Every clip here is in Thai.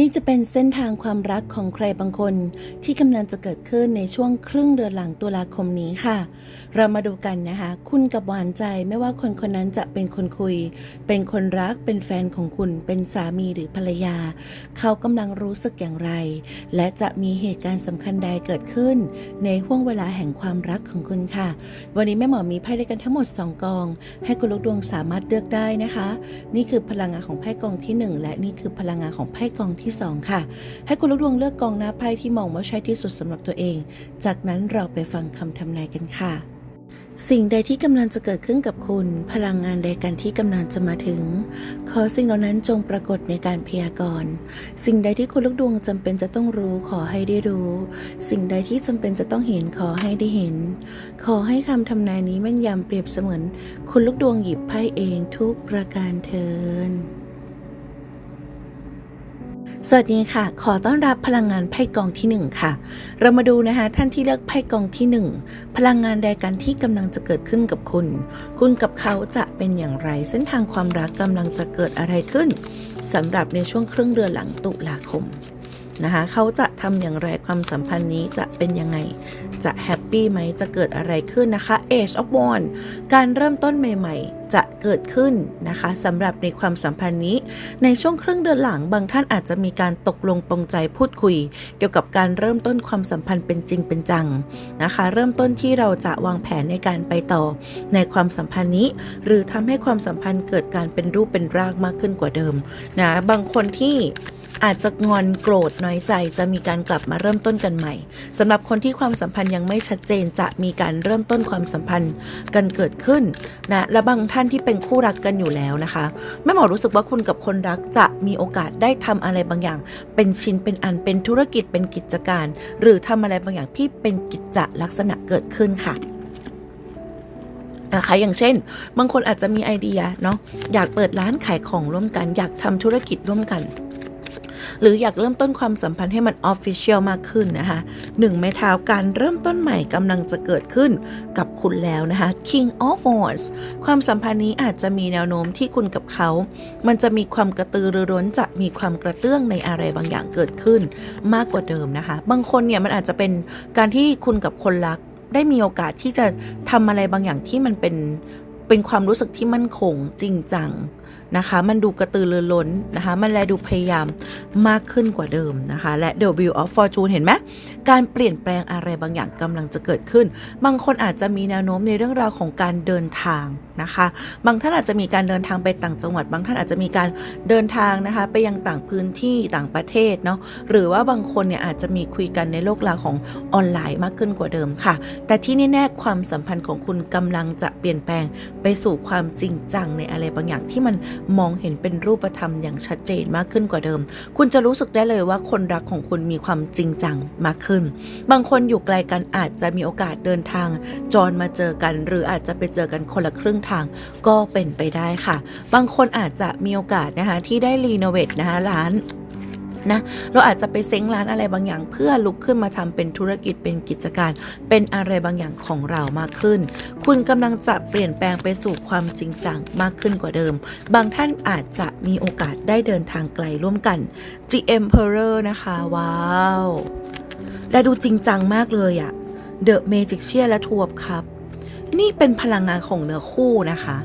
นี่จะเป็นเส้นทางความรักของใครบางคน ที่กำลังจะเกิดขึ้นในช่วงครึ่งเดือนหลังตุลาคมนี้ค่ะ เรามาดูกันนะคะ คุณกับหวานใจไม่ว่าคนคนนั้นจะเป็นคนคุย เป็นคนรักเป็นแฟนของคุณเป็นสามีหรือภรรยา เขากำลังรู้สึกอย่างไร และจะมีเหตุการณ์สำคัญใดเกิดขึ้น ในห่วงเวลาแห่งความรักของคุณค่ะ วันนี้แม่หมอมีไพ่ด้วยกันทั้งหมด 2 กอง ให้คุณลูกดวงสามารถเลือกได้นะคะ นี่คือพลังงานของไพ่กองที่ 1 และนี่คือพลังงานของไพ่กองที่2 ค่ะ ให้คุณลูกดวงเลือกกองหน้าไพ่ที่มองว่าใช่ที่สุดสำหรับตัวเอง จากนั้นเราไปฟังคำทำนายกันค่ะ สิ่งใดที่กำลังจะเกิดขึ้นกับคุณ พลังงานใดกันที่กำลังจะมาถึง ขอสิ่งเหล่านั้นจงปรากฏในการพยากรณ์ สิ่งใดที่คุณลูกดวงจำเป็นจะต้องรู้ขอให้ได้รู้ สิ่งใดที่จำเป็นจะต้องเห็นขอให้ได้เห็น ขอให้คำทำนายนี้แม่นยำเปรียบเสมือน คุณลูกดวงหยิบไพ่เองทุกประการเทิน สวัสดีค่ะ ขอต้อนรับพลังงานไพ่กองที่ 1 ค่ะ เรามาดูนะคะท่านที่เลือกไพ่กองที่ 1 พลังงานใดกันที่กำลังจะเกิดขึ้นกับคุณ คุณกับเขาจะเป็นอย่างไร เส้นทางความรักกำลังจะเกิดอะไรขึ้นสำหรับในช่วงครึ่งเดือนหลังตุลาคมนะคะเขาจะทำอย่างไรความสัมพันธ์นี้จะเป็นยังไง จะแฮปปี้ไหมจะเกิดอะไรขึ้นนะคะ Age of w a n d การเริ่มต้นใหม่ ๆ จะเกิดขึ้นนะคะสำหรับในความสัมพันธ์นี้ ในช่วงครึ่งเดือนหลังบางท่านอาจจะมีการตกลงปรงใจพูดคุย เกี่ยวกับการเริ่มต้นความสัมพันธ์เป็นจริงเป็นจังนะคะ เริ่มต้นที่เราจะวางแผนในการไปต่อ ในความสัมพันธ์นี้ หรือทำให้ความสัมพันธ์เกิดการเป็นรูปเป็นร่างมากขึ้นกว่าเดิมนะบางคนที่ อาจจะงอนโกรธน้อยใจจะมีการกลับมาเริ่มต้นกันใหม่สำหรับคนที่ความสัมพันธ์ยังไม่ชัดเจนจะมีการเริ่มต้นความสัมพันธ์กันเกิดขึ้นนะและบางท่านที่เป็นคู่รักกันอยู่แล้วนะคะแม่หมอรู้สึกว่าคุณกับคนรักจะมีโอกาสได้ทำอะไรบางอย่าง เป็นชิ้นเป็นอันเป็นธุรกิจเป็นกิจการ หรือทำอะไรบางอย่างที่เป็นกิจจลักษณะเกิดขึ้นค่ะนะคะอย่างเช่น บางคนอาจจะมีไอเดียเนาะอยากเปิดร้านขายของร่วมกัน อยากทำธุรกิจร่วมกัน หรืออยากเริ่มต้นความสัมพันธ์ให้มันออฟฟิเชียลมากขึ้นนะคะหนึ่งไม้เท้าการเริ่มต้นใหม่กำลังจะเกิดขึ้นกับคุณแล้วนะคะ King of Wands ความสัมพันธ์นี้อาจจะมีแนวโน้มที่คุณกับเขา มันจะมีความกระตือรือร้นจะมีความกระเตื้องในอะไรบางอย่างเกิดขึ้นมากกว่าเดิมนะคะ บางคนเนี่ยมันอาจจะเป็นการที่คุณกับคนรักได้มีโอกาสที่จะทำอะไรบางอย่างที่มันเป็นเป็นความรู้สึกที่มั่นคงจริงจัง นะคะ มันดูกระตือรือร้นนะคะ มันแลดูพยายามมากขึ้นกว่าเดิมนะคะ และ The Wheel of Fortune เห็นไหมการเปลี่ยนแปลงอะไรบางอย่างกำลังจะเกิดขึ้น บางคนอาจจะมีแนวโน้มในเรื่องราวของการเดินทางนะคะ บางท่านอาจจะมีการเดินทางไปต่างจังหวัด บางท่านอาจจะมีการเดินทางนะคะ ไปยังต่างพื้นที่ต่างประเทศเนาะ หรือว่าบางคนเนี่ยอาจจะมีคุยกันในโลกราวของออนไลน์มากขึ้นกว่าเดิมค่ะ แต่ที่แน่ๆความสัมพันธ์ของคุณกำลังจะเปลี่ยนแปลงไปสู่ความจริงจังในอะไรบางอย่างที่มันมองเห็นเป็นรูปธรรมอย่างชัดเจนมากขึ้นกว่าเดิม คุณจะรู้สึกได้เลยว่าคนรักของคุณมีความจริงจังมากขึ้น บางคนอยู่ไกลกันอาจจะมีโอกาสเดินทาง จรมาเจอกัน หรืออาจจะไปเจอกันคนละครึ่งทางก็เป็นไปได้ค่ะ บางคนอาจจะมีโอกาสนะคะที่ได้รีโนเวทนะคะร้าน นะเราอาจจะไปเซ้งร้านอะไรบางอย่าง เพื่อลุกขึ้นมาทำเป็นธุรกิจเป็นกิจการ เป็นอะไรบางอย่างของเรามากขึ้น คุณกำลังจะเปลี่ยนแปลงไปสู่ความจริงจังมากขึ้นกว่าเดิม บางท่านอาจจะมีโอกาสได้เดินทางไกลร่วมกัน The Emperor นะคะ ว้าวและดูจริงจังมากเลยอะ The Magician และทวบครับ นี่เป็นพลังงานของเนื้อคู่นะคะ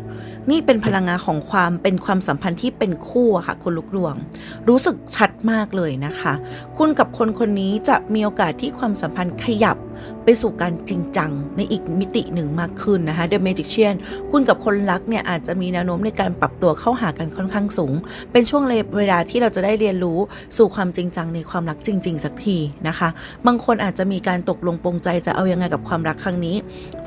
นี่เป็นพลังงานของความเป็นความสัมพันธ์ที่เป็นคู่ค่ะ คุณลูกดวง รู้สึกชัดมากเลยนะคะ คุณกับคนคนนี้จะมีโอกาสที่ความสัมพันธ์ขยับไปสู่การจริงจังในอีกมิติหนึ่งมากขึ้นนะคะ The Magician คุณกับคนรักเนี่ยอาจจะมีแนวโน้มในการปรับตัวเข้าหากันค่อนข้างสูง เป็นช่วงเวลาที่เราจะได้เรียนรู้สู่ความจริงจังในความรักจริง ๆ สักทีนะคะ บางคนอาจจะมีการตกลงปรงใจจะเอายังไงกับความรักครั้งนี้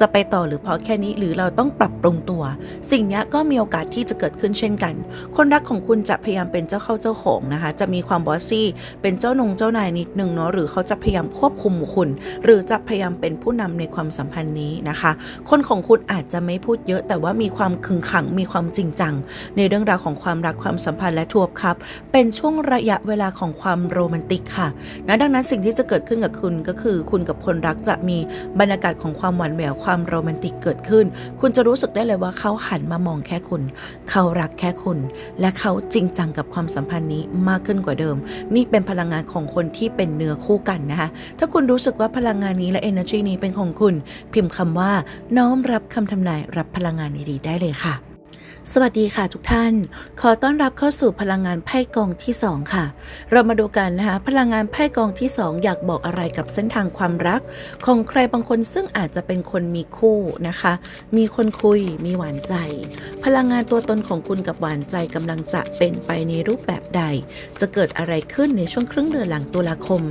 จะไปต่อหรือพอแค่นี้หรือเราต้องปรับปรุงตัว สิ่งนี้ก็มีโอกาสที่จะเกิดขึ้นเช่นกัน คนรักของคุณจะพยายามเป็นเจ้าเข้าเจ้าของนะคะ จะมีความบอสซี่ เป็นเจ้านงเจ้านายนิดนึงเนาะหรือเขาจะพยายามควบคุมคุณ หรือจะจะพยายามเป็นผู้นำในความสัมพันธ์นี้นะคะ คนของคุณอาจจะไม่พูดเยอะ แต่ว่ามีความขึงขังมีความจริงจัง ในเรื่องราวของความรักความสัมพันธ์และทัวบครับ เป็นช่วงระยะเวลาของความโรแมนติกค่ะนะดังนั้นสิ่งที่จะเกิดขึ้นกับคุณก็คือ คุณกับคนรักจะมีบรรยากาศของความหวานแหววความโรแมนติกเกิดขึ้น คุณจะรู้สึกได้เลยว่าเขาหันมามองแค่คุณ เขารักแค่คุณ และเขาจริงจังกับความสัมพันธ์นี้มากขึ้นกว่าเดิม นี่เป็นพลังงานของคนที่เป็นเนื้อคู่กันนะคะถ้าคุณรู้สึกว่าพลังงานนี้นี้และ energy นี้เป็นของคุณ พิมพ์คำว่า น้อมรับคำทำนายรับพลังงานดีๆได้เลยค่ะ สวัสดีค่ะทุกท่าน ขอต้อนรับเข้าสู่พลังงานไพ่กองที่ 2 ค่ะ เรามาดูกันนะคะพลังงานไพ่กองที่ 2 อยากบอกอะไรกับเส้นทางความรัก ของใครบางคนซึ่งอาจจะเป็นคนมีคู่นะคะ มีคนคุยมีหวานใจ พลังงานตัวตนของคุณกับหวานใจกำลังจะเป็นไปในรูปแบบใด จะเกิดอะไรขึ้นในช่วงครึ่งเดือนหลังตุลาคม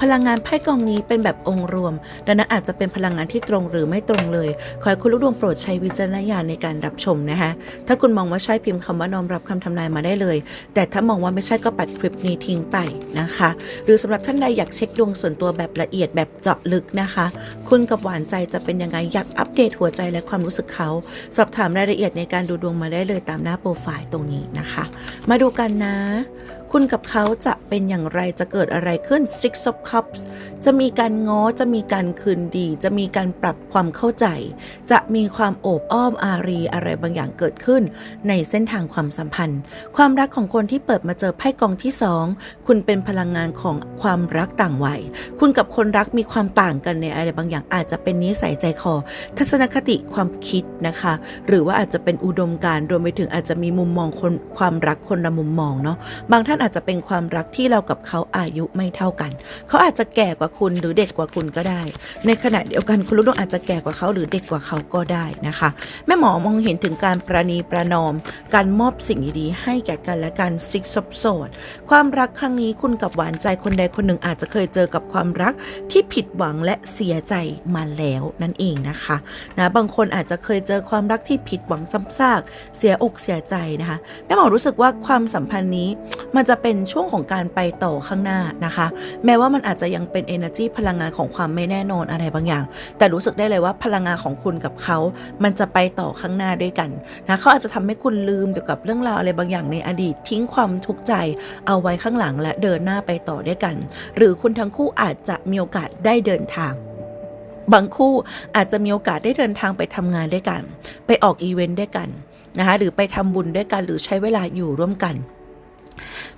พลังงานไพ่กองนี้เป็นแบบองค์รวม ดังนั้นอาจจะเป็นพลังงานที่ตรงหรือไม่ตรงเลย ขอให้คุณลูกดวงโปรดใช้วิจารณญาณในการรับชมนะคะถ้าคุณมองว่าใช่พิมพ์คำว่าน้อมรับคำทำนายมาได้เลย แต่ถ้ามองว่าไม่ใช่ก็ปัดคลิปนี้ทิ้งไปนะคะ หรือสำหรับท่านใดอยากเช็คดวงส่วนตัวแบบละเอียดแบบเจาะลึกนะคะ คุณกับหวานใจจะเป็นยังไงอยากอัปเดตหัวใจและความรู้สึกเขา สอบถามรายละเอียดในการดูดวงมาได้เลยตามหน้าโปรไฟล์ตรงนี้นะคะ มาดูกันนะ คุณกับเขาจะเป็นอย่างไรจะเกิดอะไรขึ้น Six of Cups จะมีการง้อจะมีการคืนดี จะมีการปรับความเข้าใจ จะมีความโอบอ้อมอารีอะไรบางอย่างเกิดขึ้นในเส้นทางความสัมพันธ์ ความรักของคนที่เปิดมาเจอไพ่กองที่สองคุณเป็นพลังงานของความรักต่างวัย คุณกับคนรักมีความต่างกันในอะไรบางอย่างอาจจะเป็นนิสัยใจคอ ทัศนคติความคิดนะคะ หรือว่าอาจจะเป็นอุดมการณ์รวมไปถึงอาจจะมีมุมมองคนความรักคนละมุมมองเนาะบางท่านอาจจะเป็นความรักที่เรากับเขาอายุไม่เท่ากัน เขาอาจจะแก่กว่าคุณหรือเด็กกว่าคุณก็ได้ ในขณะเดียวกันคุณลูกดวงอาจจะแก่กว่าเขาหรือเด็กกว่าเขาก็ได้นะคะ แม่หมอมองเห็นถึงการประนีประนอม การมอบสิ่งดีๆให้แก่กันและกันซิกซบโสดความรักครั้งนี้คุณกับหวานใจคนใดคนหนึ่งอาจจะเคยเจอกับความรักที่ผิดหวังและเสียใจมาแล้วนั่นเองนะคะนะบางคนอาจจะเคยเจอความรักที่ผิดหวังซ้ำซากเสียอกเสียใจนะคะแม่หมอรู้สึกว่าความสัมพันธ์นี้มันจะเป็นช่วงของการไปต่อข้างหน้านะคะ แม้ว่ามันอาจจะยังเป็น energy พลังงานของความไม่แน่นอนอะไรบางอย่าง แต่รู้สึกได้เลยว่าพลังงานของคุณกับเขา มันจะไปต่อข้างหน้าด้วยกันนะเขาอาจจะจะทำให้คุณลืมเกี่ยวกับเรื่องราวอะไรบางอย่างในอดีต ทิ้งความทุกข์ใจเอาไว้ข้างหลังและเดินหน้าไปต่อด้วยกัน หรือคุณทั้งคู่อาจจะมีโอกาสได้เดินทางบางคู่อาจจะมีโอกาสได้เดินทางไปทำงานด้วยกัน ไปออกอีเวนต์ด้วยกันนะคะหรือไปทำบุญด้วยกันหรือใช้เวลาอยู่ร่วมกัน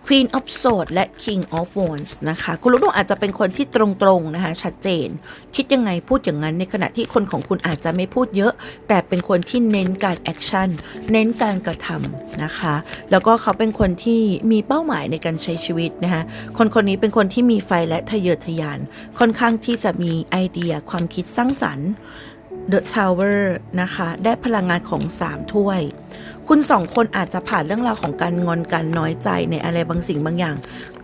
Queen of Swords และ King of Wands นะคะ คุณลูกดวงอาจจะเป็นคนที่ตรงๆนะคะ ชัดเจน คิดยังไงพูดอย่างนั้นในขณะที่คนของคุณอาจจะไม่พูดเยอะ แต่เป็นคนที่เน้นการแอคชั่นเน้นการกระทำนะคะ แล้วก็เขาเป็นคนที่มีเป้าหมายในการใช้ชีวิตนะคะ คนคนนี้เป็นคนที่มีไฟและทะเยอทะยาน ค่อนข้างที่จะมีไอเดียความคิดสร้างสรรค์ The Tower นะคะ ได้พลังงานของ 3 ถ้วย คุณสองคนอาจจะผ่านเรื่องราวของการงอนกันน้อยใจในอะไรบางสิ่งบางอย่าง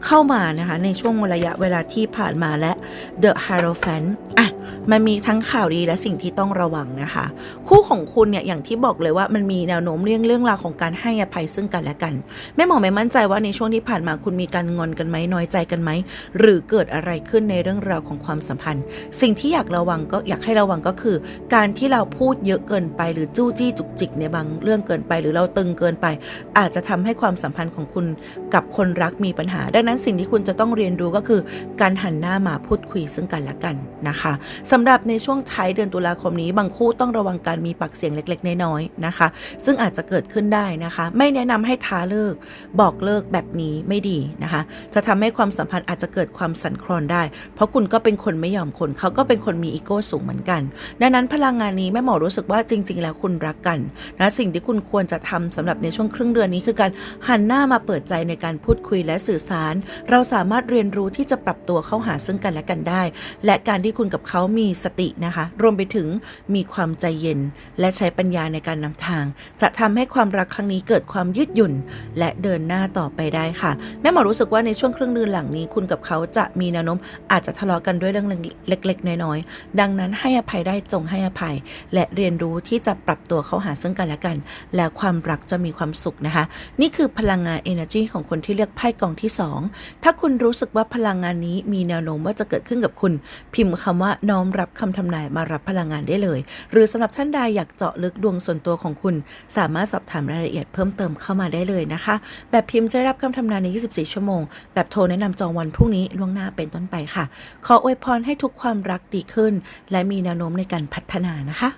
เข้ามานะคะในช่วงระยะเวลาที่ผ่านมาและ The Hierophant อะ มันมีทั้งข่าวดีและสิ่งที่ต้องระวังนะคะ คู่ของคุณเนี่ยอย่างที่บอกเลยว่ามันมีแนวโน้มเรื่องเรื่องราวของการให้อภัยซึ่งกันและกันแม่หมอไม่มั่นใจว่าในช่วงที่ผ่านมาคุณมีการงอนกันไหมน้อยใจกันไหมหรือเกิดอะไรขึ้นในเรื่องราวของความสัมพันธ์ สิ่งที่อยากระวังก็อยากให้ระวังก็คือ การที่เราพูดเยอะเกินไป หรือจู้จี้จุกจิกในบางเรื่องเกินไป หรือเราตึงเกินไป อาจจะทำให้ความสัมพันธ์ของคุณกับคนรักมีปัญหา ดังนั้นสิ่งที่คุณจะต้องเรียนรู้ก็คือ การหันหน้ามาพูดคุยซึ่งกันและกันนะคะสำหรับในช่วงท้ายเดือนตุลาคมนี้ บางคู่ต้องระวังการมีปากเสียงเล็กๆ น้อยๆนะคะ ซึ่งอาจจะเกิดขึ้นได้นะคะ ไม่แนะนำให้ท้าเลิก บอกเลิกแบบนี้ไม่ดีนะคะ จะทำให้ความสัมพันธ์อาจจะเกิดความสั่นคลอนได้ เพราะคุณก็เป็นคนไม่ยอมคนเขาก็เป็นคนมีอีโก้สูงเหมือนกัน ดังนั้นพลังงานนี้แม่หมอรู้สึกว่าจริง ๆ แล้วคุณรักกันนะสิ่งที่คุณควรจะทำสำหรับในช่วงครึ่งเดือนนี้คือการหันหน้ามาเปิดใจในการพูดคุยและสื่อสาร เราสามารถเรียนรู้ที่จะปรับตัวเข้าหาซึ่งกันและกันได้ และการที่คุณกับเขามีสตินะคะ รวมไปถึงมีความใจเย็น และใช้ปัญญาในการนำทาง จะทำให้ความรักครั้งนี้เกิดความยืดหยุ่น และเดินหน้าต่อไปได้ค่ะ แม่หมอรู้สึกว่าในช่วงครึ่งเดือนหลังนี้ คุณกับเขาจะมีแนวโน้มอาจจะทะเลาะกันด้วยเรื่องเล็ก ๆ น้อยๆ ดังนั้นให้อภัยได้จงให้อภัย และเรียนรู้ที่จะปรับตัวเข้าหาซึ่งกันและกัน และความรักจะมีความสุขนะคะ นี่คือพลังงาน energy ของคนที่เลือกไพ่กองที่ 2 ถ้าคุณรู้สึกว่าพลังงานนี้มีแนวโน้มว่าจะเกิดขึ้นกับคุณ พิมพ์คำว่าน้องมรับคำทำนายมารับพลังงานได้เลย หรือสำหรับท่านใดอยากเจาะลึกดวงส่วนตัวของคุณ สามารถสอบถามรายละเอียดเพิ่มเติมเข้ามาได้เลยนะคะ แบบพิมพ์จะรับคำทำนายใน 24 ชั่วโมง แบบโทรแนะนำจองวันพรุ่งนี้ล่วงหน้าเป็นต้นไปค่ะ ขออวยพรให้ทุกความรักดีขึ้น และมีแนวโน้มในการพัฒนานะคะ